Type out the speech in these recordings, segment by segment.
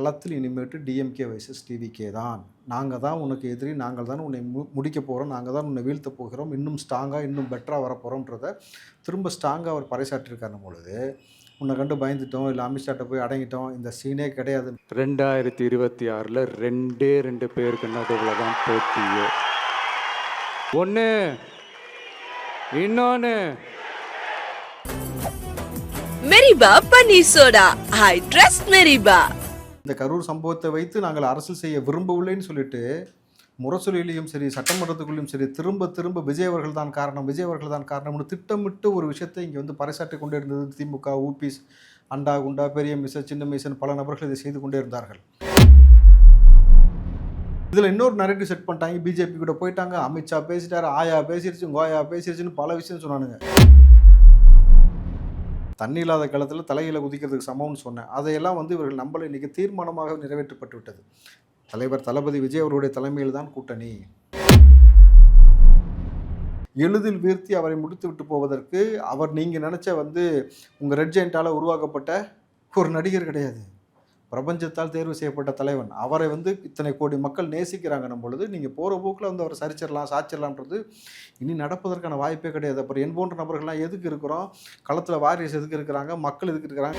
களத்தில் இனிமேட்டு DMK vices TVK தான். நாங்கள் தான் உனக்கு எதிரி நாங்கள் தான் உன்னை மு முடிக்க போகிறோம் நாங்கள் தான் உன்னை வீழ்த்த போகிறோம் இன்னும் ஸ்ட்ராங்காக இன்னும் பெட்டராக வரப்போகிறோன்றத திரும்ப ஸ்ட்ராங்காக அவர் பறைசாற்றிருக்காரு பொழுது உன்னை கண்டு பயந்துட்டோம் இல்லை அமித்ஷாட்ட போய் அடங்கிட்டோம் இந்த சீனே கிடையாது. ரெண்டாயிரத்தி இருபத்தி ஆறில் ரெண்டே ரெண்டு பேருக்கு நடுவில் தான் போட்டியே. ஒன்று இன்னொன்று மெரிபா பன்னீர் சோடா. I trust மெரிபா. இந்த கரூர் சம்பவத்தை வைத்து நாங்கள் அரசியல் செய்ய விரும்பவில்லைன்னு சொல்லிட்டு முரசொலியிலையும் சரி சட்டமன்றத்துக்குள்ளேயும் சரி திரும்ப திரும்ப விஜய் அவர்கள் தான் காரணம் விஜய் அவர்கள் தான் காரணம்னு திட்டமிட்டு ஒரு விஷயத்தை இங்கே வந்து பறைசாற்றி கொண்டே இருந்தது. திமுக ஊபிஸ் அண்டா குண்டா பெரிய மிச சின்ன மிசன் பல நபர்கள் இதை செய்து கொண்டே இருந்தார்கள். இதில் இன்னொரு நரேட்டிவ் செட் பண்ணிட்டாங்க. பிஜேபி கூட போயிட்டாங்க. அமித்ஷா பேசிட்டாரு ஆயா பேசிருச்சு கோயா பேசிருச்சுன்னு பல விஷயம் சொன்னானுங்க. தண்ணி இல்லாத காலத்தில் தலையில் குதிக்கிறதுக்கு சமம்னு சொன்னேன். அதையெல்லாம் வந்து இவர்கள் நம்பலை இன்றைக்கி தீர்மானமாக நிறைவேற்றப்பட்டு விட்டது தலைவர் தளபதி விஜய் அவருடைய தலைமையில் தான் கூட்டணி. எளிதில் வீழ்த்தி அவரை முடித்து விட்டு போவதற்கு அவர் நீங்கள் நினச்ச வந்து உங்கள் ரெட் ஜெயிண்டால் உருவாக்கப்பட்ட ஒரு நடிகர் கிடையாது. பிரபஞ்சத்தால் தேர்வு செய்யப்பட்ட தலைவன். அவரை வந்து இத்தனை கோடி மக்கள் நேசிக்கிறாங்கன்னும் பொழுது நீங்கள் போகிற போக்கில் வந்து அவரை சரிச்சிடலாம் சாச்சிடலான்றது இனி நடப்பதற்கான வாய்ப்பே கிடையாது. அப்புறம் என் போன்ற நபர்கள்லாம் எதுக்கு இருக்கிறோம்? களத்தில் வாரியர்ஸ் எதுக்கு இருக்கிறாங்க? மக்கள் எதுக்கு இருக்கிறாங்க?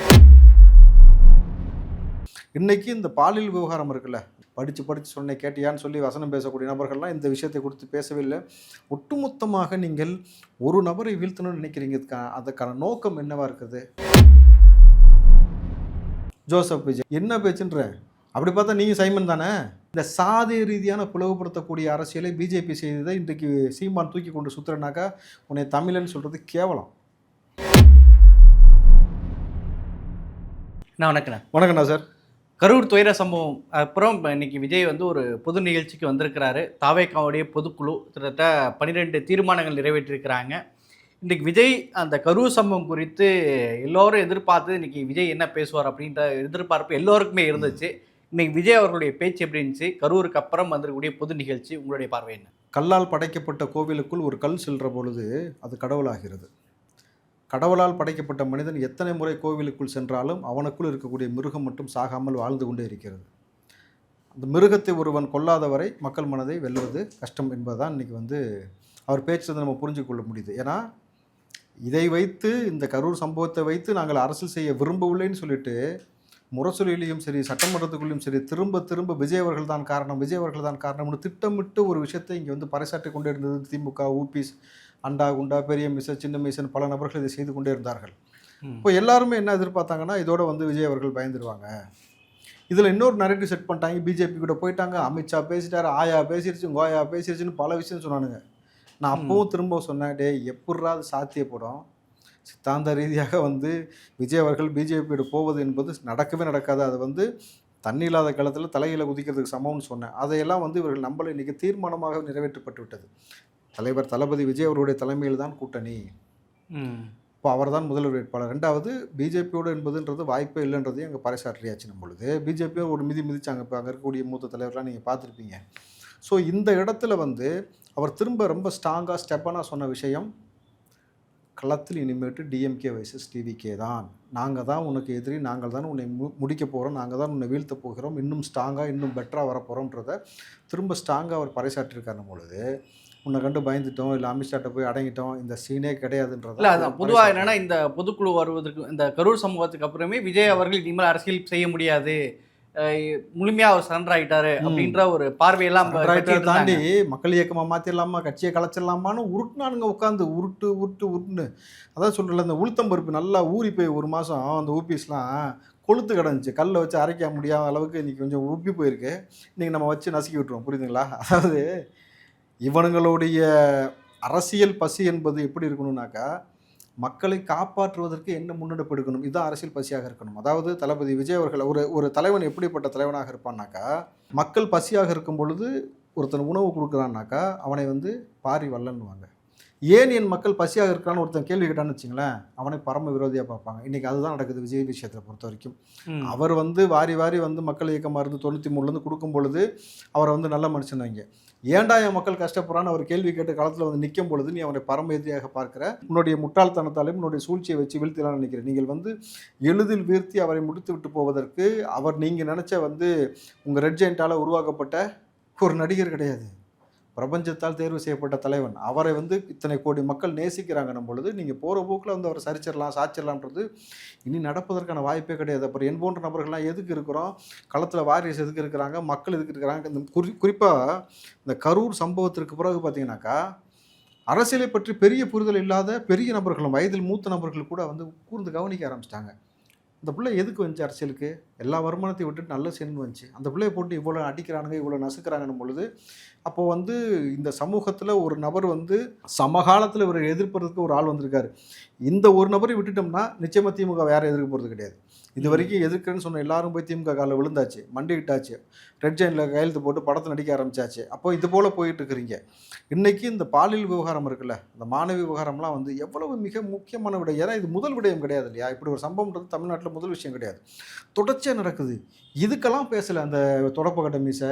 இன்றைக்கி இந்த பாலியல் விவகாரம் இருக்குல்ல படித்து படித்து சொன்னேன் கேட்டியான்னு சொல்லி வசனம் பேசக்கூடிய நபர்கள்லாம் இந்த விஷயத்தை கொடுத்து பேசவே இல்லை ஒட்டுமொத்தமாக நீங்கள் ஒரு நபரை வீழ்த்தணும்னு நினைக்கிறீங்க. இதுக்கா- அதுக்கான நோக்கம் என்னவாக இருக்குது? ஜோசப் விஜய். என்ன பேச்சுன்ற? அப்படி பார்த்தா நீங்கள் சைமன் தானே? இந்த சாதி ரீதியான பிளவுபடுத்தக்கூடிய அரசியலை பிஜேபி செய்ததை இன்றைக்கு சீமான் தூக்கி கொண்டு சுத்துறனாக்கா உன்னை தமிழன் சொல்கிறது கேவலம். நான் வணக்கண்ணே. வணக்கண்ணா சார். கரூர் துயர சம்பவம் அப்புறம் இப்ப இன்னைக்கு விஜய் வந்து ஒரு பொது நிகழ்ச்சிக்கு வந்திருக்கிறாரு. தாவேக்காவுடைய பொதுக்குழு கிட்டத்தட்ட பன்னிரெண்டு தீர்மானங்கள் நிறைவேற்றிருக்கிறாங்க. இன்றைக்கி விஜய் அந்த கரூர் சம்பவம் குறித்து எல்லோரும் எதிர்பார்த்து இன்னைக்கு விஜய் என்ன பேசுவார் அப்படின்ற எதிர்பார்ப்பு எல்லோருக்குமே இருந்துச்சு. இன்னைக்கு விஜய் அவர்களுடைய பேச்சு எப்படி இருந்துச்சு? கரூருக்கு அப்புறம் வந்திருக்கக்கூடிய பொது நிகழ்ச்சி உங்களுடைய பார்வை என்ன? கல்லால் படைக்கப்பட்ட கோவிலுக்குள் ஒரு கல் செல்ற பொழுது அது கடவுளாகிறது. கடவுளால் படைக்கப்பட்ட மனிதன் எத்தனை முறை கோவிலுக்குள் சென்றாலும் அவனுக்குள் இருக்கக்கூடிய மிருகம் மட்டும் சாகாமல் வாழ்ந்து கொண்டே இருக்கிறது. அந்த மிருகத்தை ஒருவன் கொல்லாத வரை மக்கள் மனதை வெல்வது கஷ்டம் என்பதுதான் இன்றைக்கி வந்து அவர் பேசுறதை நம்ம புரிஞ்சு கொள்ள முடியுது. ஏன்னா இதை வைத்து இந்த கரூர் சம்பவத்தை வைத்து நாங்கள் அரசியல் செய்ய விரும்பவில்லைன்னு சொல்லிட்டு முரசொலியிலையும் சரி சட்டமன்றத்துக்குள்ளேயும் சரி திரும்ப திரும்ப விஜய் அவர்கள் தான் காரணம் விஜய் அவர்கள் தான் காரணம்னு திட்டமிட்டு ஒரு விஷயத்தை இங்கே வந்து பறைசாற்றி கொண்டே இருந்தது. திமுக ஊபிஸ் அண்டா குண்டா பெரிய மிச சின்ன மிசன் பல நபர்கள் இதை செய்து கொண்டே இருந்தார்கள். இப்போ எல்லாருமே என்ன எதிர்பார்த்தாங்கன்னா இதோட வந்து விஜய் அவர்கள் பயந்துருவாங்க. இதில் இன்னொரு நரேட்டிவ் செட் பண்ணிட்டாங்க. பிஜேபி கூட போயிட்டாங்க. அமித்ஷா பேசிட்டாரு ஆயா பேசிருச்சு கோயா பேசிருச்சுன்னு பல விஷயம் சொன்னானுங்க. நான் அப்பவும் திரும்ப சொன்னேன் டேய் எப்பட்றா அது சாத்தியப்படும்? சித்தாந்த ரீதியாக வந்து விஜய் அவர்கள் பிஜேபியோட போவது என்பது நடக்கவே நடக்காது. அது வந்து தண்ணி இல்லாத காலத்தில் தலையில குதிக்கிறதுக்கு சமம்னு சொன்னேன். அதையெல்லாம் வந்து இவர்கள் நம்பலை. இன்னைக்கு தீர்மானமாக நிறைவேற்றப்பட்டு விட்டது தலைவர் தளபதி விஜய் அவருடைய தலைமையில் தான் கூட்டணி. இப்போ அவர் தான் முதல்வர் வேட்பாளர். ரெண்டாவது பிஜேபியோடு என்பதுன்றது வாய்ப்பே இல்லைன்றதையும் அங்கே பறைசாற்றியாச்சு பொழுது. பிஜேபியும் ஒரு மிதி மிதிச்சாங்க. இப்போ அங்கே இருக்கக்கூடிய மூத்த தலைவர்லாம் நீங்கள் பார்த்துருப்பீங்க. ஸோ இந்த இடத்துல வந்து அவர் திரும்ப ரொம்ப ஸ்ட்ராங்காக ஸ்டெப்பனாக சொன்ன விஷயம் களத்தில் இனிமேட்டு டிஎம்கே வைசஸ் டிவிகே தான். நாங்கள் தான் உனக்கு எதிரி நாங்கள் தான் உன்னை மு முடிக்க போகிறோம் நாங்கள் தான் உன்னை வீழ்த்த போகிறோம் இன்னும் ஸ்ட்ராங்காக இன்னும் பெட்டராக வரப்போகிறோன்றத திரும்ப ஸ்ட்ராங்காக அவர் பறைசாற்றிருக்காரு பொழுது உன்னை கண்டு பயந்துட்டோம் இல்லை அமித்ஷாட்ட போய் அடங்கிட்டோம் இந்த சீனே கிடையாதுன்றத இல்ல அதான் பொதுவா என்னன்னா இந்த பொதுக்குழு வருவதற்கு இந்த கரூர் சம்பவத்துக்கு அப்புறமே விஜய் அவர்கள் இனிமேல் அரசியல் செய்ய முடியாது. முழுமையா அவர் சரண்டர் ஆயிட்டாரு. அப்படின்ற ஒரு பார்வையெல்லாம் தாண்டி. மக்கள் இயக்கமாக மாற்றிடலாமா கட்சியை கலைச்சிடலாமான்னு உருட்டுனானுங்க உட்காந்து உருட்டு உருட்டு உருட்டுன்னு அதான் சொல்கிறல இந்த உளுத்தம் பருப்பு நல்லா ஊறி போய் ஒரு மாதம் அந்த ஊபிஸ்லாம் கொளுத்து கிடந்துச்சு கல்லை வச்சு அரைக்க முடியாத அளவுக்கு இன்றைக்கி கொஞ்சம் உப்பி போயிருக்கு இன்றைக்கி நம்ம வச்சு நசுக்கி விட்டுருவோம் புரியுதுங்களா அதாவது இவனுங்களுடைய அரசியல் பசி என்பது எப்படி இருக்கணும்னாக்கா மக்களை காப்பாற்றுவதற்கு என்ன முன்னெடுப்பு எடுக்கணும் இதுதான் அரசியல் பசியாக இருக்கணும். அதாவது தளபதி விஜய் அவர்கள் ஒரு ஒரு தலைவன் எப்படிப்பட்ட தலைவனாக இருப்பான்னாக்கா மக்கள் பசியாக இருக்கும் பொழுது ஒருத்தன் உணவு கொடுக்குறான்னாக்கா அவனை வந்து பாரி வல்லன்னுவாங்க ஏன் என் மக்கள் பசியாக இருக்கான்னு ஒருத்தன் கேள்வி கேட்டான்னு வச்சுங்களேன் அவனை பரம விரோதியாக பார்ப்பாங்க. இன்றைக்கி அதுதான் நடக்குது விஜய் விஷயத்தை பொறுத்த வரைக்கும். அவர் வந்து வாரி வாரி வந்து மக்கள் இயக்கமாக இருந்து தொண்ணூற்றி மூணுலேருந்து கொடுக்கும் பொழுது அவரை வந்து நல்ல மனுஷன் ஏன்டா என் மக்கள் கஷ்டப்படுறான்னு அவர் கேள்வி கேட்டு காலத்தில் வந்து நிற்கும் பொழுது நீ அவரை பரம எதிரியாக பார்க்கிற. உன்னுடைய முட்டாள்தனத்தாலையும் உன்னுடைய சூழ்ச்சியை வச்சு வீழ்த்திலாம் நினைக்கிறேன். நீங்கள் வந்து எளிதில் வீழ்த்தி அவரை முடித்து விட்டு போவதற்கு அவர் நீங்கள் நினச்ச வந்து உங்கள் ரெட் ஜெயிண்டால் உருவாக்கப்பட்ட ஒரு நடிகர் கிடையாது. பிரபஞ்சத்தால் தேர்வு செய்யப்பட்ட தலைவன். அவரை வந்து இத்தனை கோடி மக்கள் நேசிக்கிறாங்கன்னும் பொழுது நீங்கள் போகிற போக்கில் வந்து அவரை சரிச்சிடலாம் சாச்சிடலான்றது இனி நடப்பதற்கான வாய்ப்பே கிடையாது. அப்புறம் என் போன்ற நபர்கள்லாம் எதுக்கு இருக்கிறோம்? களத்தில் வாரியஸ் எதுக்கு இருக்கிறாங்க? மக்கள் எதுக்கு இருக்கிறாங்க? இந்த குறி குறிப்பாக இந்த கரூர் சம்பவத்திற்கு பிறகு பார்த்தீங்கன்னாக்கா அரசியலை பற்றி பெரிய புரிதல் இல்லாத பெரிய நபர்களும் வயதில் மூத்த நபர்கள் கூட வந்து கூர்ந்து கவனிக்க ஆரம்பிச்சிட்டாங்க. இந்த பிள்ளை எதுக்கு வந்துச்சு அரசியலுக்கு? எல்லா வருமானத்தையும் விட்டுட்டு நல்ல சேர்ந்து வந்துச்சு. அந்த பிள்ளையை போட்டு இவ்வளோ அடிக்கிறானுங்க இவ்வளோ நசுக்கிறாங்கன்னும் பொழுது அப்போ வந்து இந்த சமூகத்தில் ஒரு நபர் வந்து சமகாலத்தில் இவர் எதிர்ப்பதற்கு ஒரு ஆள் வந்திருக்காரு. இந்த ஒரு நபரை விட்டுட்டோம்னா நிச்சயமாக திமுக வேற எதிர்க்க போகிறது கிடையாது. இது வரைக்கும் எதிர்க்கிறேன்னு சொன்ன எல்லாரும் போய் திமுக காலில் விழுந்தாச்சு மண்டிக்கிட்டாச்சு ரெட் ஜெயினில் கையெழுத்து போட்டு படத்தை நடிக்க ஆரம்பிச்சாச்சு. அப்போ இது போல் போயிட்டு இருக்கிறீங்க. இன்னைக்கு இந்த பாலியல் விவகாரம் இருக்குல்ல இந்த மாணவி விவகாரம்லாம் வந்து எவ்வளவு மிக முக்கியமான விடயம் ஏன்னா இது முதல் விடயம் கிடையாது இல்லையா? இப்படி ஒரு சம்பவம்ன்றது தமிழ்நாட்டில் முதல் விஷயம் கிடையாது. தொடர்ச்சியாக நடக்குது. இதுக்கெல்லாம் பேசலை அந்த தொடப்பக்கட்ட மீசை.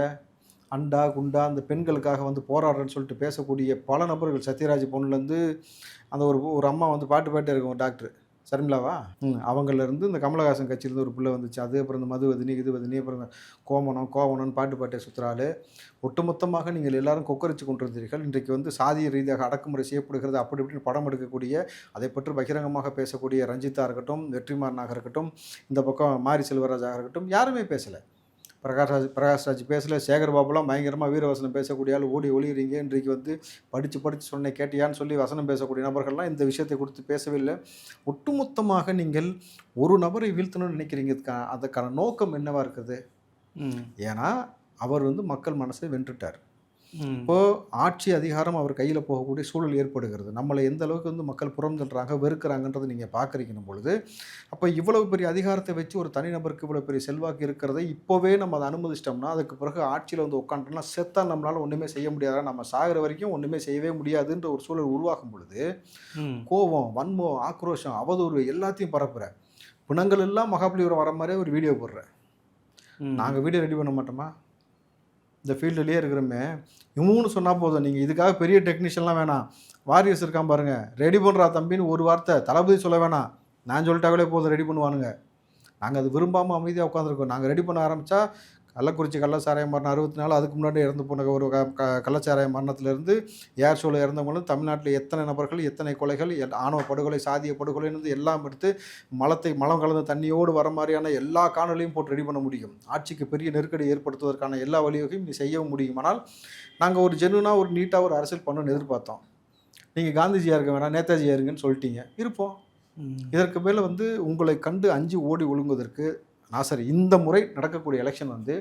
அண்டா குண்டா அந்த பெண்களுக்காக வந்து போராடுறேன்னு சொல்லிட்டு பேசக்கூடிய பல நபர்கள் சத்யராஜ் பொண்ணுலேருந்து அந்த ஒரு ஒரு அம்மா வந்து பாட்டு பாட்டே இருக்கும் டாக்டர். சர்மிளாவா? ம். அவங்கலேருந்து இந்த கமலஹாசன் கட்சியிலேருந்து ஒரு பிள்ளை வந்துச்சு. அது அப்புறம் இந்த மதுவதினி இதுவதினி அப்புறம் இந்த கோமனம் கோவணம்னு பாட்டு பாட்டே சுற்றுறாள் ஒட்டுமொத்தமாக நீங்கள் எல்லாரும் கொக்கரிச்சு கொண்டிருந்தீர்கள். இன்றைக்கு வந்து சாதிய ரீதியாக அடக்குமுறை செய்யப்படுகிறது அப்படி இப்படின்னு படம் எடுக்கக்கூடிய அதை பற்றி பகிரங்கமாக பேசக்கூடிய ரஞ்சிதா இருக்கட்டும் வெற்றிமாறனாக இருக்கட்டும் இந்த பக்கம் மாரி செல்வராஜாக இருக்கட்டும் யாருமே பேசலை. பிரகாஷ்ராஜ் பிரகாஷ்ராஜ் பேசல. சேகர் பாபுலாம் பயங்கரமாக வீரவசனம் பேசக்கூடிய ஆள். ஓடி ஒளிகிறீங்க இன்றைக்கு வந்து படித்து படித்து சொன்னேன். கேட்டியான்னு சொல்லி வசனம் பேசக்கூடிய நபர்கள்லாம் இந்த விஷயத்தை குறித்து பேசவே இல்லை ஒட்டுமொத்தமாக நீங்கள் ஒரு நபரை வீழ்த்தணும்னு நினைக்கிறீங்க. அதுக்கா- அதுக்கான நோக்கம் என்னவா இருக்குது. ஏன்னா அவர் வந்து மக்கள் மனசை வென்றுட்டார். ம். இப்போ ஆட்சி அதிகாரம் அவர் கையில் போகக்கூடிய சூழல் ஏற்படுகிறது நம்மளை எந்த அளவுக்கு வந்து மக்கள் புறம் தள்ளுறாங்க வெறுக்கிறாங்கன்றது நீங்கள் பார்க்குறீங்கன்னும் பொழுது அப்போ இவ்வளவு பெரிய அதிகாரத்தை வச்சு ஒரு தனிநபருக்கு இவ்வளோ பெரிய செல்வாக்கு இருக்கிறதை இப்போவே நம்ம அதை அனுமதிச்சிட்டோம்னா அதுக்கு பிறகு ஆட்சியில் வந்து உட்காந்துட்டோம்னா செத்தா நம்மளால் ஒன்றுமே செய்ய முடியாதா நம்ம சாகிற வரைக்கும் ஒன்றுமே செய்யவே முடியாதுன்ற ஒரு சூழல் உருவாகும் பொழுது. கோபம் வன்மம் ஆக்ரோஷம் அவதூறு எல்லாத்தையும் பரப்புற பிணங்கள் எல்லாம் மகாபலிபுரம் வர மாதிரியே ஒரு வீடியோ போடுறேன் ம். நாங்கள் வீடியோ ரெடி பண்ண மாட்டோமா இந்த ஃபீல்டுலேயே இருக்கிறோமே. இவங்கன்னு சொன்னால் போதும். நீங்கள் இதுக்காக பெரிய டெக்னீஷியன்லாம் வேணாம். வாரியர்ஸ் இருக்கான் பாருங்கள் ரெடி பண்ணுறா தம்பின்னு ஒரு வார்த்தை தளபதி சொல்ல வேணாம். நான் சொல்லிட்டாங்களே போதும் ரெடி பண்ணுவானுங்க. நாங்கள் அது விரும்பாமல் அமைதியாக உட்காந்துருக்கோம் நாங்கள் ரெடி பண்ண ஆரம்பித்தா கள்ளக்குறிச்சி கள்ளச்சாராய மரணம் அறுபத்தி நாலு அதுக்கு முன்னாடி இறந்து போன ஒரு க கள்ளச்சாராய மரணத்திலிருந்து ஏர் ஷோவில் இறந்தவங்களும் தமிழ்நாட்டில் எத்தனை நபர்கள் எத்தனை கொலைகள் எல்- ஆணவ படுகொலை சாதிய படுகொலைன்னு எல்லாம் எடுத்து மலத்தை மலம் கலந்த தண்ணியோடு வர மாதிரியான எல்லா காணொலியும் போட்டு ரெடி பண்ண முடியும். ஆட்சிக்கு பெரிய நெருக்கடி ஏற்படுத்துவதற்கான எல்லா வழிவகையும் நீ செய்யவும் முடியும் ஆனால் நாங்கள் ஒரு ஜெனுனாக ஒரு நீட்டாக ஒரு அரசியல் பண்ணணும்னு எதிர்பார்த்தோம். நீங்கள் காந்திஜியாக இருக்க வேணாம் நேதாஜியாக இருங்கன்னு சொல்லிட்டீங்க. இருப்போம். இதற்கு மேலே வந்து உங்களை கண்டு அஞ்சு ஓடி ஒழுங்குவதற்கு நான் சரி இந்த முறை நடக்கக்கூடிய எலெக்ஷன் வந்து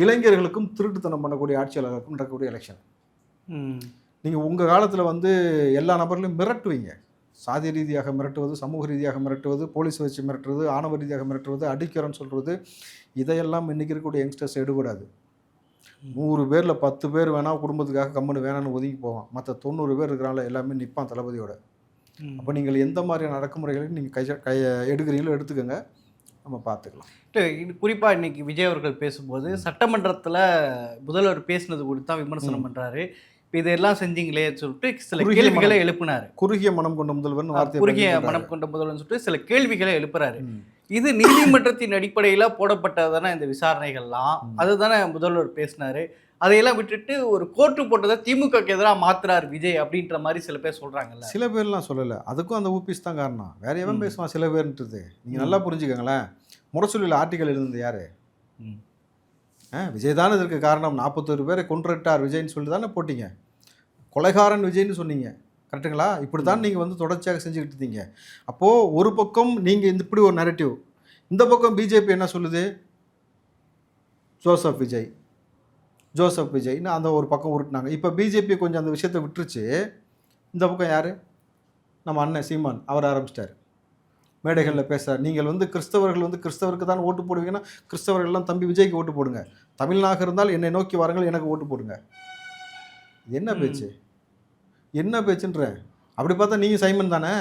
இளைஞர்களுக்கும் திருட்டுத்தனம் பண்ணக்கூடிய ஆட்சியாளர்களுக்கும் நடக்கக்கூடிய எலெக்ஷன். நீங்கள் உங்கள் காலத்தில் வந்து எல்லா நபர்களையும் மிரட்டுவீங்க. சாதி ரீதியாக மிரட்டுவது சமூக ரீதியாக மிரட்டுவது போலீஸ் வச்சு மிரட்டுவது ஆணவ ரீதியாக மிரட்டுவது அடிக்கிறோன்னு சொல்கிறது இதையெல்லாம் இன்றைக்கி இருக்கக்கூடிய யங்ஸ்டர்ஸ் எடுபடாது. நூறு பேரில் பத்து பேர் வேணால் குடும்பத்துக்காக கம்முன்னு வேணான்னு ஒதுங்கி போவான். மற்ற தொண்ணூறு பேர் இருக்கிறாங்கள எல்லாமே நிற்பான் தளபதியோட. அப்போ நீங்கள் எந்த மாதிரியான அடக்குமுறைகளையும் நீங்கள் கை கை எடுக்கிறீங்களோ எடுத்துக்கோங்க. நம்ம பார்த்துக்கலாம். இல்ல, இது குறிப்பா இன்னைக்கு விஜய் அவர்கள் பேசும்போது சட்டமன்றத்துல முதல்வர் பேசினது குறித்து தான் விமர்சனம் பண்றாரு. இப்போ இதெல்லாம் செஞ்சீங்களே சொல்லிட்டு சில கேள்விகளை. எழுப்பினாரு. குறுகிய மனம் கொண்ட முதல்வர்னு வார்த்தை குறுகிய மனம் கொண்ட முதல்வர்னு சொல்லிட்டு சில கேள்விகளை எழுப்புறாரு. இது நீதிமன்றத்தின் அடிப்படையில போடப்பட்டதானே இந்த விசாரணைகள்லாம். அதுதானே முதல்வர் பேசினாரு. அதையெல்லாம் விட்டுட்டு ஒரு கோர்ட்டு போட்டதை திமுகக்கு எதிராக மாத்துறாரு விஜய் அப்படின்ற மாதிரி சில பேர் சொல்றாங்கல்ல. சில பேர்லாம் சொல்லலை. அதுக்கும் அந்த ஊபிஸ் தான் காரணம். வேற எவன். பேசுவான் சில பேர்ன்றது? நீங்கள். நல்லா புரிஞ்சுக்கோங்களேன். முரசொலியில் ஆர்டிக்கல் எழுந்தது யாரு? ம். ஆ விஜய் தானே இதற்கு காரணம். நாற்பத்தொரு பேரை கொன்றுட்டார் விஜய்னு சொல்லி தானே போட்டீங்க. கொலைகாரன் விஜய்னு சொன்னீங்க. கரெக்டுங்களா இப்படி தான் நீங்கள் வந்து தொடர்ச்சியாக செஞ்சுக்கிட்டு இருந்தீங்க. அப்போது ஒரு பக்கம் நீங்கள் இந்த இப்படி ஒரு நரேட்டிவ் இந்த பக்கம் பிஜேபி என்ன சொல்லுது? ஜோசப் விஜய். ஜோசப் விஜய்னு அந்த ஒரு பக்கம் உருட்டினாங்க. இப்போ பிஜேபி கொஞ்சம் அந்த விஷயத்தை விட்டுருச்சு. இந்த பக்கம் யார்? நம்ம அண்ணன் சீமான். அவர் ஆரம்பிச்சிட்டார். மேடைகளில் பேசுகிறார் நீங்கள் வந்து கிறிஸ்தவர்கள் வந்து கிறிஸ்தவருக்கு தான் ஓட்டு போடுவீங்கன்னா கிறிஸ்தவர்கள்லாம் தம்பி விஜய்க்கு ஓட்டு போடுங்க. தமிழ்நாக இருந்தால் என்னை நோக்கி வாருங்கள் எனக்கு ஓட்டு போடுங்க. என்ன. பேச்சு? என்ன பேச்சுன்றேன் அப்படி பார்த்தா நீங்கள் சைமன் தானே?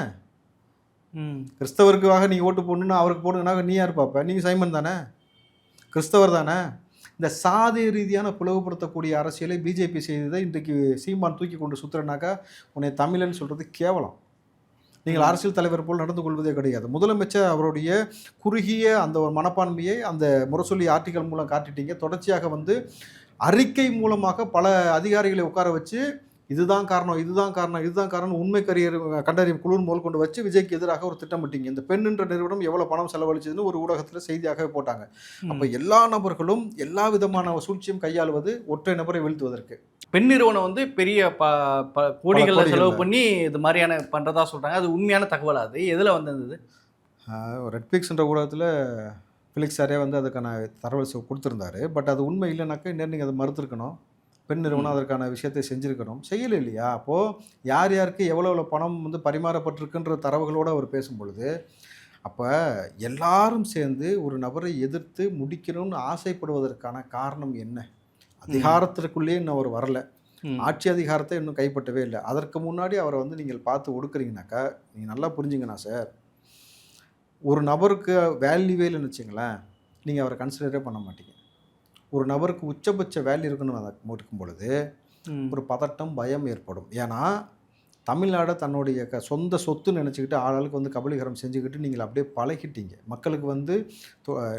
கிறிஸ்தவருக்காக நீங்கள் ஓட்டு போடணும்னா அவருக்கு போடுங்கனாக்க நீ யார் பார்ப்ப? நீங்கள் சைமன் தானே? கிறிஸ்தவர் தானே? இந்த சாதி ரீதியான பிளவுபடுத்தக்கூடிய அரசியலை பிஜேபி செய்ததை இன்றைக்கு சீமான் தூக்கி கொண்டு சுத்துறனாக்கா உன்னை தமிழன் சொல்கிறது கேவலம். நீங்கள் அரசியல் தலைவர் போல் நடந்து கொள்வதே கிடையாது. முதலமைச்சர் அவருடைய குறுகிய அந்த ஒரு மனப்பான்மையை அந்த முரசொலி ஆர்டிகல் மூலம் காட்டிட்டீங்க. தொடர்ச்சியாக வந்து அறிக்கை மூலமாக பல அதிகாரிகளை உட்கார வச்சு இதுதான் காரணம் இதுதான் காரணம் இதுதான் காரணம் உண்மை கரியர் கண்டறியும் குழு முதல் கொண்டு வச்சு விஜய்க்கு எதிராக ஒரு திட்டமிட்டீங்க இந்த பெண்ணுன்ற நிறுவனம் எவ்வளவு பணம் செலவழிச்சதுன்னு ஒரு ஊடகத்தில் செய்தியாக போட்டாங்க. அப்ப எல்லா நபர்களும் எல்லா விதமான சூழ்ச்சியும் கையாளுவது ஒற்றை நபரை வீழ்த்துவதற்கு. பெண் நிறுவனம் வந்து பெரிய ப ப கோடிகளில். செலவு பண்ணி இது மாதிரியான பண்ணுறதா சொல்கிறாங்க அது உண்மையான தகவல் அது? எதில் வந்திருந்தது? ரெட்பிக்ஸ்ன்ற ஊடகத்தில் ஃபிலிக்ஸ் சாரே வந்து அதுக்கான தகவல் கொடுத்திருந்தாரு. பட் அது உண்மை இல்லைனாக்கா இன்னும் நீங்கள் அதை மறுத்திருக்கணும். பெண் நிறுவனம் அதற்கான விஷயத்தை செஞ்சுருக்கணும். செய்யலை இல்லையா? அப்போது யார் யாருக்கு எவ்வளோ எவ்வளோ பணம் வந்து பரிமாறப்பட்டிருக்குன்ற தரவுகளோடு அவர் பேசும் பொழுது அப்போ எல்லாரும் சேர்ந்து ஒரு நபரை எதிர்த்து முடிக்கணும்னு ஆசைப்படுவதற்கான காரணம் என்ன? அதிகாரத்திற்குள்ளேயே இன்னும் அவர் வரல. ஆட்சி அதிகாரத்தை இன்னும் கைப்பற்றவே இல்லை. அதற்கு முன்னாடி அவரை வந்து நீங்கள் பார்த்து ஒடுக்குறீங்கனாக்கா நீங்கள் நல்லா புரிஞ்சுங்கண்ணா சார். ஒரு நபருக்கு வேல்யூவே இல்லைன்னு வச்சுங்களேன் நீங்கள் அவரை கன்சிடரே பண்ண மாட்டீங்க. ஒரு நபருக்கு உச்சபட்ச வேல்யூ இருக்குன்னு இருக்கும் பொழுது. ஒரு பதட்டம் பயம் ஏற்படும் ஏன்னா தமிழ்நாடை தன்னுடைய க சொந்த சொத்து நினச்சிக்கிட்டு ஆளாளுக்கு வந்து கபலீகரம் செஞ்சுக்கிட்டு நீங்கள் அப்படியே பழகிட்டீங்க மக்களுக்கு வந்து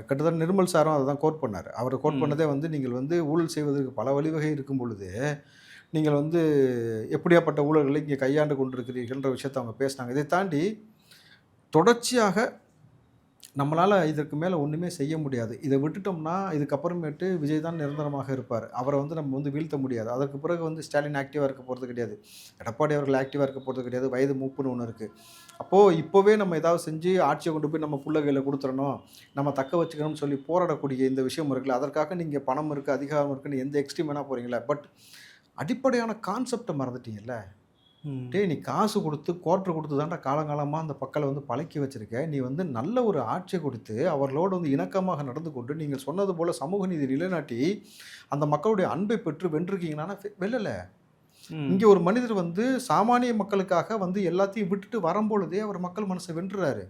கிட்டத்தட்ட நிர்மல் சாரும் அதை தான் கோட் பண்ணார் அவர் கோட். பண்ணதே வந்து நீங்கள் வந்து ஊழல் செய்வதற்கு பல வழிவகை இருக்கும் பொழுது நீங்கள் வந்து எப்படியாப்பட்ட ஊழல்களை இங்கே கையாண்டு கொண்டிருக்கிறீர்கள்ன்ற விஷயத்தை அவங்க பேசினாங்க இதை தாண்டி தொடர்ச்சியாக நம்மளால் இதற்கு மேலே ஒன்றுமே செய்ய முடியாது. இதை விட்டுட்டோம்னா இதுக்கப்புறமேட்டு விஜய் தான் நிரந்தரமாக இருப்பார். அவரை வந்து நம்ம வந்து வீழ்த்த முடியாது. அதற்கு பிறகு வந்து ஸ்டாலின் ஆக்டிவாக இருக்க போகிறது கிடையாது. எடப்பாடி அவர்கள் ஆக்டிவாக இருக்க போகிறது கிடையாது. வயது மூப்புன்னு ஒன்று இருக்குது அப்போது இப்போவே நம்ம ஏதாவது செஞ்சு ஆட்சியை கொண்டு போய் நம்ம புள்ள கையில் கொடுத்துடணும். நம்ம தக்க வச்சுக்கணும்னு சொல்லி போராடக்கூடிய இந்த விஷயம் இருக்குல்ல அதற்காக நீங்கள் பணம் இருக்குது அதிகாரம் இருக்குன்னு எந்த எக்ஸ்ட்ரீம் வேணால் போகிறீங்களா பட் அடிப்படையான கான்செப்டை மறந்துட்டீங்கல்ல? டேய் நீ காசு கொடுத்து குவார்டர் கொடுத்து தான்டா காலங்காலமாக அந்த மக்களை வந்து பழக்கி வச்சிருக்க. நீ வந்து நல்ல ஒரு ஆட்சியை கொடுத்து அவர்களோடு வந்து இணக்கமாக நடந்து கொண்டு நீங்கள் சொன்னது போல் சமூக நீதி நிலைநாட்டி அந்த மக்களுடைய அன்பை பெற்று வென்றிருக்கீங்கன்னா வெல்லலை. இங்கே ஒரு மனிதர் வந்து சாமானிய மக்களுக்காக வந்து எல்லாத்தையும் விட்டுட்டு வரும்பொழுதே அவர் மக்கள் மனசை வென்றுறாரு.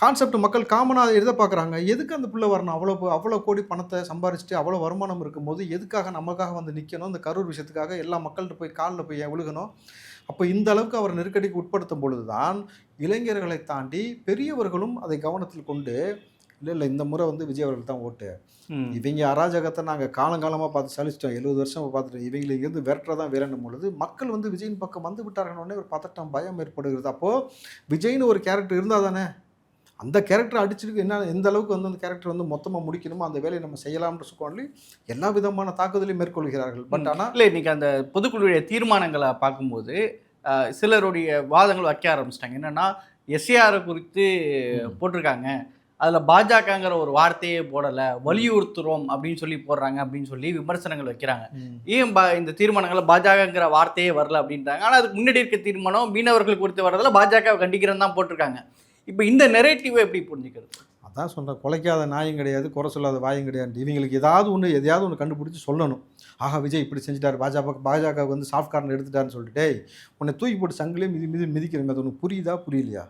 கான்செப்ட் மக்கள் காமனாக எழுத பார்க்குறாங்க? எதுக்கு அந்த பிள்ளை வரணும்? அவ்வளோ அவ்வளோ கோடி பணத்தை சம்பாரிச்சிட்டு அவ்வளோ வருமானம் இருக்கும்போது எதுக்காக நமக்காக வந்து நிற்கணும் இந்த கரூர் விஷயத்துக்காக எல்லா மக்கள்கிட்ட போய் காலில் போய் விழுகணும்? அப்போ இந்த அளவுக்கு அவர் நெருக்கடிக்கு உட்படுத்தும் பொழுது தான் இளைஞர்களை தாண்டி பெரியவர்களும் அதை கவனத்தில் கொண்டு இல்லை இல்லை இந்த முறை வந்து விஜய் அவர்கள் தான் ஓட்டு. இவங்க அராஜகத்தை நாங்கள் காலங்காலமாக பார்த்து சலிச்சிட்டோம். எழுபது வருஷம் பார்த்துட்டோம் இவங்களை இங்கேருந்து விரட்டுறதான் வேறன்னும் பொழுது மக்கள் வந்து விஜயின் பக்கம் வந்து விட்டார்கள் உடனே ஒரு பதட்டம் பயம் ஏற்படுகிறது. அப்போது விஜய்னு ஒரு கேரக்டர் இருந்தால் தானே? அந்த கேரக்டர் அடிச்சிருக்கு. என்ன எந்த அளவுக்கு வந்து அந்த கேரக்டர் வந்து மொத்தமாக முடிக்கணுமோ அந்த வேலையை நம்ம செய்யலாம்னு சொல்லி எல்லா விதமான தாக்குதலையும் மேற்கொள்கிறார்கள். பட் ஆனால் இல்லை இன்னைக்கு அந்த பொதுக்குழுவுடைய தீர்மானங்களை பார்க்கும்போது சிலருடைய வாதங்கள் வைக்க ஆரம்பிச்சிட்டாங்க. என்னன்னா எஸ்ஏஆரை குறித்து போட்டிருக்காங்க. அதில் பாஜகங்கிற ஒரு வார்த்தையே போடலை. வலியுறுத்துறோம் அப்படின்னு சொல்லி போடுறாங்க அப்படின்னு சொல்லி விமர்சனங்கள் வைக்கிறாங்க. ஏன் பா இந்த தீர்மானங்களை பாஜகங்கிற வார்த்தையே வரல அப்படின்றாங்க. ஆனால் அதுக்கு முன்னாடி இருக்க தீர்மானம் மீனவர்கள் குறித்து வரதில் பாஜக கண்டிக்கிறேன்னு தான் போட்டிருக்காங்க. இப்போ இந்த நெரேட்டிவை எப்படி புரிஞ்சுக்கிறது? அதான் சொல்கிறேன் குலைக்காத நாயும் கிடையாது குறை சொல்லாத வாயும் கிடையாது. இவங்களுக்கு ஏதாவது ஒன்று எதையாவது ஒன்று கண்டுபிடிச்சி சொல்லணும். ஆஹா விஜய் இப்படி செஞ்சுட்டார் பாஜக பாஜக வந்து சாஃப்ட் கார்னர் எடுத்துட்டாருன்னு சொல்லிட்டு உன்னை தூக்கி போட்டு சங்கிலே மிதி மிதி மிதிக்கிறேங்க. அது உனக்கு புரியுதா புரியலையா?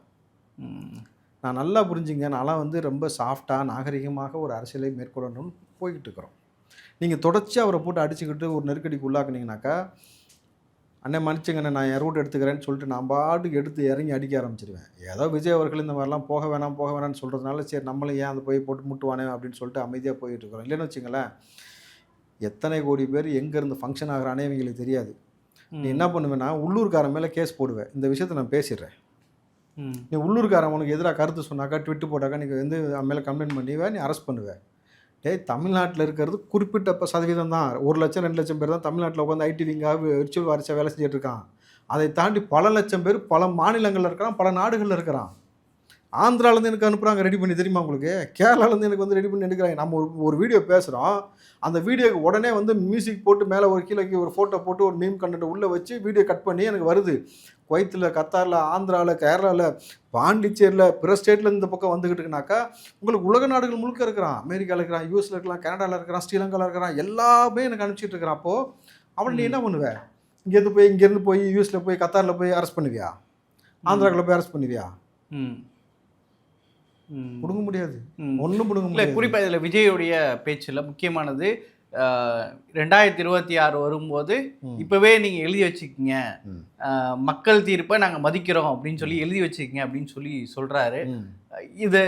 நான் நல்லா புரிஞ்சுங்க. நான்லாம் வந்து ரொம்ப சாஃப்டாக நாகரிகமாக ஒரு அரசியலை மேற்கொள்ளணும்னு போய்கிட்டு இருக்கிறோம். நீங்கள் தொடர்ச்சி அவரை போட்டு அடிச்சுக்கிட்டு ஒரு நெருக்கடிக்கு உள்ளாக்குனீங்கனாக்கா அண்ணன் மன்னிச்சுங்கண்ணே நான் என் ரூட் எடுத்துக்கிறேன்னு சொல்லிட்டு நான் பாட்டுக்கு எடுத்து இறங்கி அடிக்க ஆரம்பிச்சிருவேன். ஏதோ விஜய் அவர்கள் இந்த மாதிரிலாம் போக வேணாம் போக வேணாம்னு சொல்கிறதுனால சரி நம்மளும் ஏன் அந்த போய் போட்டு முட்டுவானே அப்படின்னு சொல்லிட்டு அமைதியாக போயிட்டு இருக்கிறோம். இல்லைன்னு வச்சுங்களேன் எத்தனை கோடி பேர் எங்கேருந்து ஃபங்க்ஷன் ஆகுறானே இவங்களுக்கு தெரியாது. நீ என்ன பண்ணுவேன்னா உள்ளூர்காரன் மேலே கேஸ் போடுவேன். இந்த விஷயத்தை நான் பேசிடுறேன். நீ உள்ளூர்காரன் உனக்கு எதிராக கருத்து சொன்னாக்கா ட்விட்டு போட்டாக்கா நீ வந்து அவன் மேலே கம்ப்ளைண்ட் பண்ணிவே நீ அரெஸ்ட் பண்ணுவேன் டே தமிழ்நாட்டில் இருக்கிறது குறிப்பிட்ட இப்போ சதவீதம் தான். ஒரு லட்சம் ரெண்டு லட்சம் பேர் தான் தமிழ்நாட்டில் உட்காந்து ஐடி விங்காக விர்ச்சுவல் வாரிசாக வேலை செஞ்சுட்டு இருக்கான். அதை தாண்டி பல லட்சம் பேர் பல மாநிலங்களில் இருக்கிறான் பல நாடுகளில் இருக்கிறான். ஆந்திராலேருந்து எனக்கு அனுப்புகிறாங்க ரெடி பண்ணி தெரியுமா உங்களுக்கு? கேரளாலேருந்து எனக்கு வந்து ரெடி பண்ணி எடுக்கிறாங்க. நம்ம ஒரு ஒரு வீடியோ பேசுகிறோம் அந்த வீடியோக்கு உடனே வந்து மியூசிக் போட்டு மேலே ஒரு கீழே ஒரு ஃபோட்டோ போட்டு ஒரு மீம் கண்டென்ட் உள்ளே வச்சு வீடியோ கட் பண்ணி எனக்கு வருது. குவைத்தில் கத்தாரில் ஆந்திராவில் கேரளாவில் பாண்டிச்சேரியில் பிற ஸ்டேட்டில் இந்த பக்கம் வந்துக்கிட்டு இருக்குனாக்கா உங்களுக்கு உலக நாடுகள் முழுக்க இருக்கிறான். அமெரிக்காவில் இருக்கிறான் யூஎஸில் இருக்கலாம் கனடாவில் இருக்கிறான் ஸ்ரீலங்காவில் இருக்கிறான் எல்லாமே எனக்கு அனுப்பிச்சிட்டு இருக்கிறான். அப்போது அவன் நீ என்ன பண்ணுவ? இங்கேருந்து போய் இங்கேருந்து போய் யூஎஸில் போய் கத்தாரில் போய் அரெஸ்ட் பண்ணுவியா? ஆந்திராவில் போய் அரெஸ்ட் பண்ணுவியா? ம். பிடுங்க முடியாது. ஒன்றும் பிடுங்க முடியாது. குறிப்பாக இதில் விஜயோடைய பேச்சில் முக்கியமானது ரெண்டாயிரத்தி இருபத்தி ஆறு வரும்போது. இப்போவே நீங்கள் எழுதி வச்சுக்கோங்க. மக்கள் தீர்ப்பை நாங்கள் மதிக்கிறோம் அப்படின்னு சொல்லி எழுதி வச்சுக்கோங்க அப்படின்னு சொல்லி சொல்கிறாரு. இது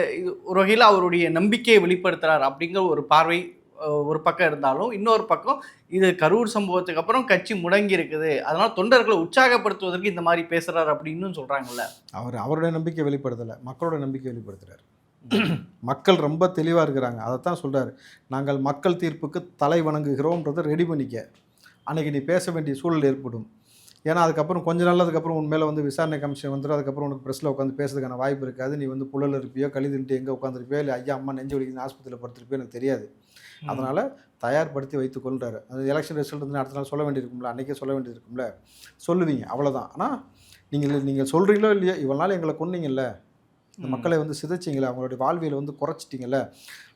ஒரு வகையில் அவருடைய நம்பிக்கையை வெளிப்படுத்துறார் அப்படிங்கிற ஒரு பார்வை ஒரு பக்கம் இருந்தாலும் இன்னொரு பக்கம் இது கரூர் சம்பவத்துக்கு அப்புறம் கட்சி முடங்கி இருக்குது. அதனால தொண்டர்களை உற்சாகப்படுத்துவதற்கு இந்த மாதிரி பேசுறாரு அப்படின்னு சொல்றாங்கல்ல. அவர் அவருடைய நம்பிக்கை வெளிப்படுத்தலை. மக்களோட நம்பிக்கை வெளிப்படுத்துறாரு. மக்கள் ரொம்ப தெளிவாக இருக்கிறாங்க. அதைத்தான் சொல்றாரு. நாங்கள் மக்கள் தீர்ப்புக்கு தலை வணங்குகிறோம்ன்றதை ரெடி பண்ணிக்க. அன்னைக்கு நீ பேச வேண்டிய சூழல் ஏற்படும். ஏன்னா அதுக்கப்புறம் கொஞ்ச நாள் அதுக்கப்புறம் உன் மேலே வந்து விசாரணை கமிஷன் வந்துடும் அதுக்கப்புறம் உனக்கு ப்ரெஸ்ஸில் உட்காந்து பேசுறதுக்கான வாய்ப்பு இருக்காது. நீ வந்து புழல் இருப்பியோ கழுதுன்ட்டு எங்கே உட்காந்துருப்பியோ இல்லை ஐயா அம்மா நெஞ்சு வலிக்குது ஆஸ்பத்திரியில் படுத்திருப்பியோ எனக்கு தெரியாது. அதனால் தயார்படுத்தி வைத்துக்கொள்கிறாரு அது எலெக்ஷன் ரிசல்ட் வந்து அடுத்த நாள் சொல்ல வேண்டியிருக்கும்ல அன்றைக்கே சொல்ல வேண்டியிருக்கும்ல. சொல்லுவீங்க அவ்வளோதான் ஆனால் நீங்கள் நீங்கள் சொல்கிறீங்களோ இல்லையோ இவ்வளோ நாள் எங்களை கொன்னீங்கல்ல. இந்த. மக்களை வந்து சிதைச்சிங்களே அவங்களுடைய வாழ்வியலை வந்து குறைச்சிட்டிங்கல்ல.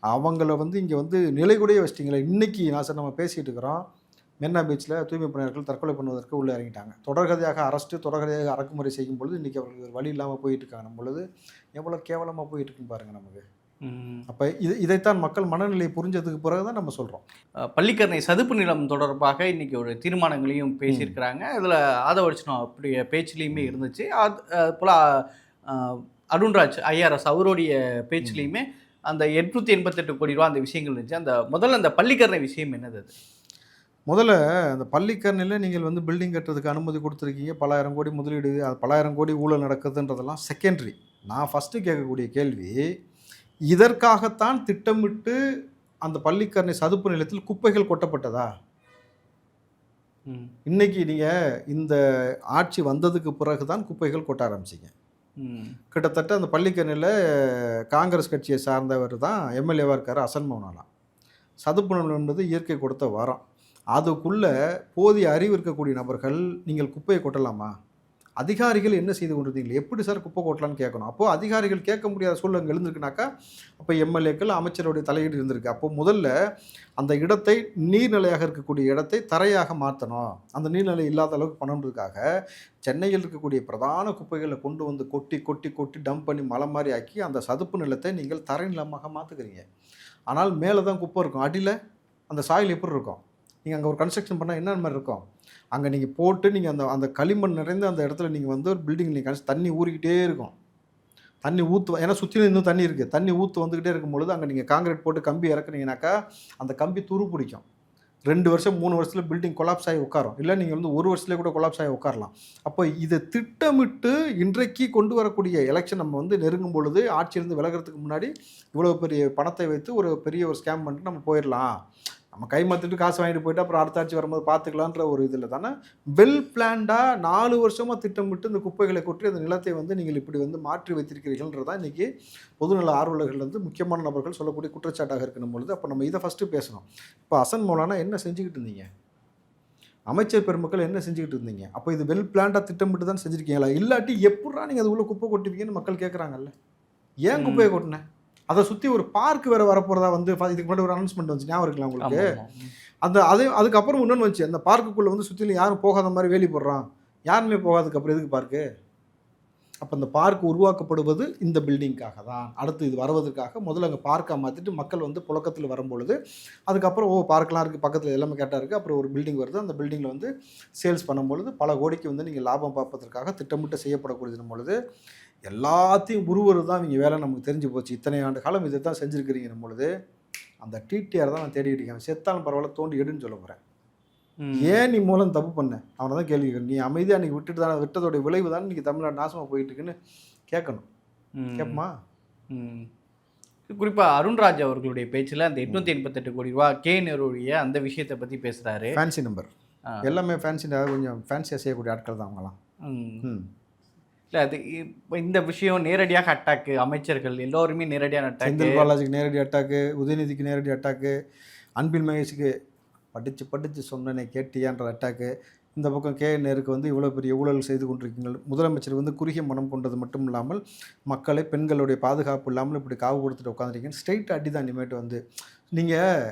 அவங்கள வந்து இங்கே வந்து நிலைகுடைய வச்சிட்டிங்களே. இன்னைக்கு நான் சார் நம்ம பேசிகிட்டு இருக்கிறோம். மெரினா பீச்சில் தூய்மை பணியாளர்கள் தற்கொலை பண்ணுவதற்கு உள்ளே இறங்கிட்டாங்க. தொடர்கதையாக அரஸ்ட்டு தொடர்கதையாக அடக்குமுறை செய்யும் பொழுது இன்றைக்கி அவர்களுக்கு ஒரு வழி இல்லாமல் போயிட்டு நம்ம பொழுது எவ்வளோ கேவலமாக போயிட்டு இருக்குன்னு பாருங்கள் நமக்கு. அப்போ இது இதைத்தான் மக்கள் மனநிலையை புரிஞ்சதுக்கு பிறகு தான் நம்ம சொல்கிறோம் பள்ளிக்கரணை சதுப்பு நிலம் தொடர்பாக இன்னைக்கு ஒரு தீர்மானங்களையும் பேசியிருக்கிறாங்க. அதில் ஆதவர்ச்சனம் அப்படிய பேச்சிலையுமே இருந்துச்சு. அது அது போல் அருண்ராஜ் ஐஆர்எஸ் அவருடைய பேச்சிலையுமே அந்த எட்நூத்தி எண்பத்தெட்டு கோடி ரூபா அந்த விஷயங்கள் இருந்துச்சு. அந்த முதல்ல அந்த பள்ளிக்கரணை விஷயம் என்னது அது? முதல்ல அந்த பள்ளிக்கரணையில் நீங்கள் வந்து பில்டிங் கட்டுறதுக்கு அனுமதி கொடுத்துருக்கீங்க. பலாயிரம் கோடி முதலீடு அது பலாயிரம் கோடி ஊழல் நடக்குதுன்றதெல்லாம் செகண்டரி நான் ஃபஸ்ட்டு கேட்கக்கூடிய கேள்வி இதற்காகத்தான் திட்டமிட்டு அந்த பள்ளிக்கரணை சதுப்பு நிலத்தில் குப்பைகள் கொட்டப்பட்டதா. இன்னைக்கு நீங்கள் இந்த ஆட்சி வந்ததுக்கு பிறகு தான் குப்பைகள் கொட்ட ஆரம்பிச்சிங்க. கிட்டத்தட்ட அந்த பள்ளிக்கரணையில் காங்கிரஸ் கட்சியை சார்ந்தவர் தான் எம்எல்ஏவாக இருக்கார் அசன் மௌனாலாம் சதுப்பு நிலம் என்பது இயற்கை கொடுத்த வரம். அதுக்குள்ளே போதிய அறிவு இருக்கக்கூடிய நபர்கள் நீங்கள் குப்பையை கொட்டலாமா? அதிகாரிகள் என்ன செய்து கொண்டிருந்தீங்க எப்படி சார் குப்பை கொட்டலான்னு கேட்கணும். அப்போது அதிகாரிகள் கேட்க முடியாத சூழ்நிலை எழுந்திருக்குனாக்கா அப்போ எம்எல்ஏக்கள் அமைச்சருடைய தலையீடு இருந்திருக்கு. அப்போ முதல்ல அந்த இடத்தை நீர்நிலையாக இருக்கக்கூடிய இடத்தை தரையாக மாற்றணும். அந்த நீர்நிலை இல்லாத அளவுக்கு பண்ணணுன்றதுக்காக சென்னையில் இருக்கக்கூடிய பிரதான குப்பைகளை கொண்டு வந்து கொட்டி கொட்டி கொட்டி டம்ப் பண்ணி மலை மாதிரி ஆக்கி அந்த சதுப்பு நிலத்தை நீங்கள் தரை நிலமாக மாற்றுக்கிறீங்க ஆனால் மேலே தான் குப்பை இருக்கும். அடியில் அந்த சாயில் எப்படி இருக்கும்? நீங்கள் அங்கே ஒரு கன்ஸ்ட்ரக்ஷன் பண்ணால் என்ன மாதிரி இருக்கும்? அங்கே நீங்கள் போட்டு நீங்கள் அந்த அந்த களிமண் நிறைந்த அந்த இடத்துல நீங்கள் வந்து ஒரு பில்டிங் நீங்கள் தண்ணி ஊறிக்கிட்டே இருக்கும். தண்ணி ஊற்று ஏன்னா சுற்றிலும் இன்னும் தண்ணி இருக்குது தண்ணி ஊற்று வந்துக்கிட்டே இருக்கும் பொழுது அங்கே நீங்கள் காங்கிரீட் போட்டு கம்பி இறக்குனீங்கனாக்கா அந்த கம்பி துரு பிடிக்கும். ரெண்டு வருஷம் மூணு வருஷத்தில் பில்டிங் கொலாப்ஸ் ஆகி உட்காரும். இல்லை நீங்கள் வந்து ஒரு வருஷத்துலேயே கூட கொலாப்ஸ் ஆகி உட்காரலாம். அப்போ இதை திட்டமிட்டு இன்றைக்கு கொண்டு வரக்கூடிய எலெக்ஷன் நம்ம வந்து நெருங்கும் பொழுது ஆட்சியிலிருந்து விலகிறதுக்கு முன்னாடி இவ்வளோ பெரிய பணத்தை வைத்து ஒரு பெரிய ஒரு ஸ்கேம் பண்ணிட்டு நம்ம போயிடலாம். நம்ம கை மாற்றிட்டு காசு வாங்கிட்டு போயிட்டு அப்புறம் அடுத்த ஆட்சி வரும்போது பார்த்துக்கலான்ற ஒரு இதில் தானே? வெல் பிளான்டாக நாலு வருஷமாக திட்டமிட்டு இந்த குப்பைகளை கொட்டி அந்த நிலத்தை வந்து நீங்கள் இப்படி வந்து மாற்றி வைத்திருக்கிறீர்கள்ன்றது தான் இன்றைக்கி பொதுநல ஆர்வலர்கள் வந்து முக்கியமான நபர்கள் சொல்லக்கூடிய குற்றச்சாட்டாக இருக்கணும் பொழுது அப்போ நம்ம இதை ஃபஸ்ட்டு பேசணும். இப்போ அசன் மௌலானா என்ன செஞ்சுக்கிட்டு இருந்தீங்க? அமைச்சர் பெருமக்கள் என்ன செஞ்சுக்கிட்டு இருந்தீங்க? அப்போ இது வெல் பிளான்டாக திட்டமிட்டு தான் செஞ்சுருக்கீங்களா? இல்லாட்டி எப்படா நீங்கள் அதுக்குள்ளே குப்பை கொட்டுவீங்கன்னு மக்கள் கேட்குறாங்கல்ல ஏன் குப்பையை கொட்டினேன் அதை சுற்றி ஒரு பார்க் வேறு வரப்போகிறதா வந்து இதுக்கு முன்னாடி ஒரு அனௌன்ஸ்மெண்ட் வந்துச்சு. ஞாபகம் இருக்கலாம் உங்களுக்கு. அந்த அதே அதுக்கப்புறம் இன்னொன்று வந்துச்சு. அந்த பார்க்குக்குள்ளே வந்து சுற்றிலும் யாரும் போகாத மாதிரி வேலி போடுறான். யாருமே போகாததுக்கு அப்புறம் எதுக்கு பார்க்கு? அப்போ அந்த பார்க் உருவாக்கப்படுவது இந்த பில்டிங்காக தான் அடுத்து இது வருவதற்காக முதல்ல அங்கே பார்க்காக மாற்றிட்டு மக்கள் வந்து புழக்கத்தில் வரும்பொழுது அதுக்கப்புறம் ஓ பார்க்கெலாம் இருக்குது பக்கத்தில் எல்லாமே கேட்டால் இருக்குது அப்புறம் ஒரு பில்டிங் வருது. அந்த பில்டிங்கில் வந்து சேல்ஸ் பண்ணும்பொழுது பல கோடிக்கு வந்து நீங்கள் லாபம் பார்ப்பதற்காக திட்டமிட்டு செய்யப்படக்கூடியது பொழுது எல்லாத்தையும் உருவது தான் இவங்க வேலை நமக்கு தெரிஞ்சு போச்சு. இத்தனை ஆண்டு காலம் இதை தான் செஞ்சுருக்கிறீங்க பொழுது அந்த டிடிஆர் தான் நான் தேடிட்டு இருக்கேன். செத்தாலும் பரவாயில்ல தோண்டி எடுன்னு சொல்ல போகிறேன் ஏன் நீ மூலம் தப்பு பண்ண? அவனை தான் கேள்வி. நீ அமைதியாக அன்றைக்கி விட்டுட்டு தானே விட்டதோட விளைவு தான் இன்றைக்கி தமிழ்நாடு நாசமாக போயிட்டு இருக்குன்னு கேட்கணும். கேட்போமா? ம். குறிப்பா அருண்ராஜ் அவர்களுடைய பேச்சுல அந்த எட்நூத்தி எண்பத்தெட்டு கோடி ரூபா கே நேருடைய அந்த விஷயத்தை பத்தி பேசுறாரு. Fancy number. எல்லாமே ஃபேன்சி கொஞ்சம் ஃபேன்சியாக செய்யக்கூடிய ஆட்கள் தான் அவங்களாம் இல்ல அது இப்ப இந்த விஷயம் நேரடியாக அட்டாக்கு அமைச்சர்கள் எல்லோருமே நேரடியான அட்டாக்கு செந்தில் பாலாஜிக்கு நேரடி அட்டாக்கு உதயநிதிக்கு நேரடி அட்டாக்கு அன்பில் மகேஷுக்கு படித்து படித்து சொன்னனே கேட்டியான்ற அட்டாக்கு இந்த பக்கம் கே. நேருக்கு வந்து இவ்வளோ பெரிய ஊழல் செய்து கொண்டிருக்கீங்கள். முதலமைச்சர் வந்து குறுகிய மனம் கொண்டது மட்டும் இல்லாமல் மக்களை பெண்களுடைய பாதுகாப்பு இல்லாமல் இப்படி காவு கொடுத்துட்டு உட்காந்துருக்கீங்க ஸ்ட்ரைட் அடி தான் இனிமேட்டு வந்து. நீங்கள்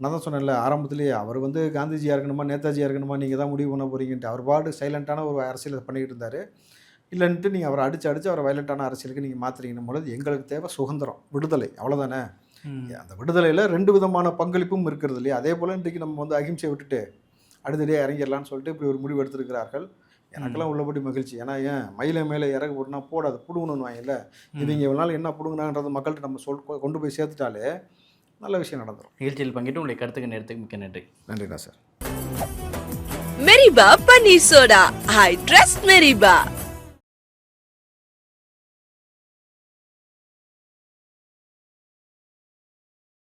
நான் தான் சொன்னேன்ல ஆரம்பத்திலேயே அவர் வந்து காந்திஜியாக இருக்கணுமா நேதாஜியாக இருக்கணுமா நீங்கள் தான் முடிவு பண்ண போகிறீங்கன்ட்டு அவர் பாடு சைலண்ட்டான ஒரு அரசியல் பண்ணிக்கிட்டு இருந்தார். இல்லைன்ட்டு நீங்கள் அவரை அடித்து அடித்து அவரை வயலண்ட்டான அரசியலுக்கு நீங்கள் மாற்றுறீங்கன்னு பொழுது எங்களுக்கு தேவை சுதந்திரம் விடுதலை அவ்வளோதானே அந்த விடுதலையில் ரெண்டு விதமான பங்களிப்பும் இருக்கிறது இல்லையா? அதே போல் இன்றைக்கு நம்ம வந்து அகிம்சையை விட்டுட்டு அடுத்தடியாக இறங்கிடலாம்னு சொல்லிட்டு இப்படி ஒரு முடிவு எடுத்திருக்கிறார்கள். எனக்கெல்லாம் உள்ளபடி மகிழ்ச்சி. ஏன்னா ஏன்? மயிலை மேலே இறகு போட்டுனா போடாது புடுங்கணும்னு வாங்கல இவங்க இவ்வளோ நாள் என்ன பிடுங்கினான்றது மக்கள்கிட்ட நம்ம சொல் கொண்டு போய் சேர்த்துட்டாலே நல்ல விஷயம் நடந்துடும் நிகழ்ச்சியில் பங்கிட்டு உங்களுடைய கருத்துக்கு நேரத்துக்கு மிக்க நன்றி. நன்றிண்ணா சார். மெரிபா பன்னீர் சோடா. I trust மெரிபா.